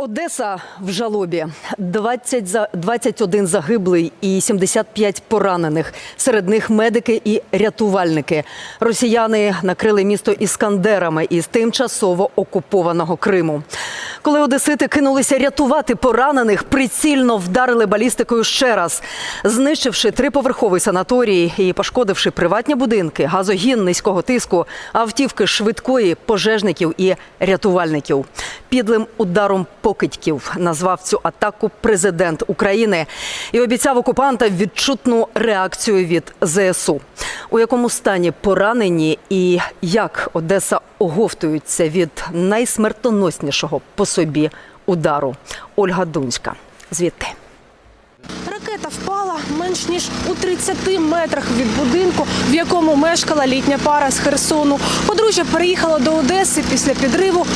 Одеса в жалобі. 20 за 21 загиблий і 75 поранених. Серед них медики і рятувальники. Росіяни накрили місто іскандерами із тимчасово окупованого Криму. Коли одесити кинулися рятувати поранених, прицільно вдарили балістикою ще раз, знищивши триповерховий санаторій і пошкодивши приватні будинки, газогін низького тиску, автівки швидкої, пожежників і рятувальників. Підлим ударом покидьків назвав цю атаку президент України і обіцяв окупантам відчутну реакцію від ЗСУ. У якому стані поранені і як Одеса оговтується від найсмертоноснішого по собі удару. Ольга Дунська звідти. Ракета впала менш ніж у 30 метрах від будинку, в якому мешкала літня пара з Херсону. Подружжя переїхала до Одеси після підриву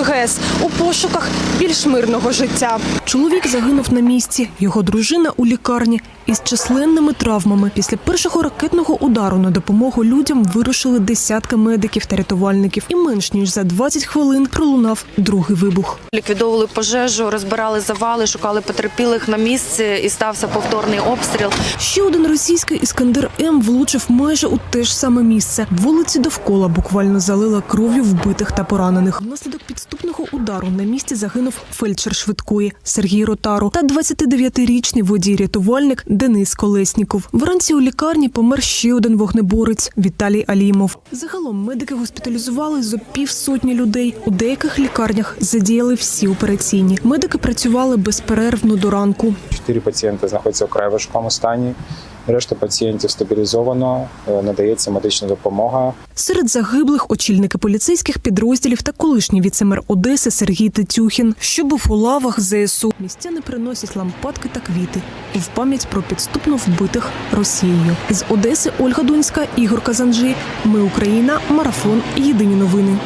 Каховської ГЕС у пошуках більш мирного життя. Чоловік загинув на місці. Його дружина у лікарні із численними травмами. Після першого ракетного удару на допомогу людям вирушили десятки медиків та рятувальників. І менш ніж за 20 хвилин пролунав другий вибух. Ліквідовували пожежу, розбирали завали, шукали потерпілих на місці і стався повторний обстріл. Ще один російський іскандер М влучив майже у те ж саме місце. Вулиці довкола буквально залила кров'ю вбитих та поранених. Внаслідок підступного удару на місці загинув фельдшер швидкої Сергій Ротару та 29-річний водій-рятувальник Денис Колесніков. Вранці у лікарні помер ще один вогнеборець Віталій Алімов. Загалом медики госпіталізували зо півсотні людей. У деяких лікарнях задіяли всі операційні. Медики працювали безперервно до ранку. Чотири пацієнти знаходяться у край важкому стані. Решта пацієнтів стабілізовано, е, надається медична допомога. Серед загиблих очільники поліцейських підрозділів та колишній віцемер Одеси Сергій Тетюхін, що був у лавах ЗСУ. Містяни приносять лампадки та квіти в пам'ять про підступно вбитих Росією. З Одеси Ольга Дунська, Ігор Казанжи. Ми Україна. Марафон. Єдині новини.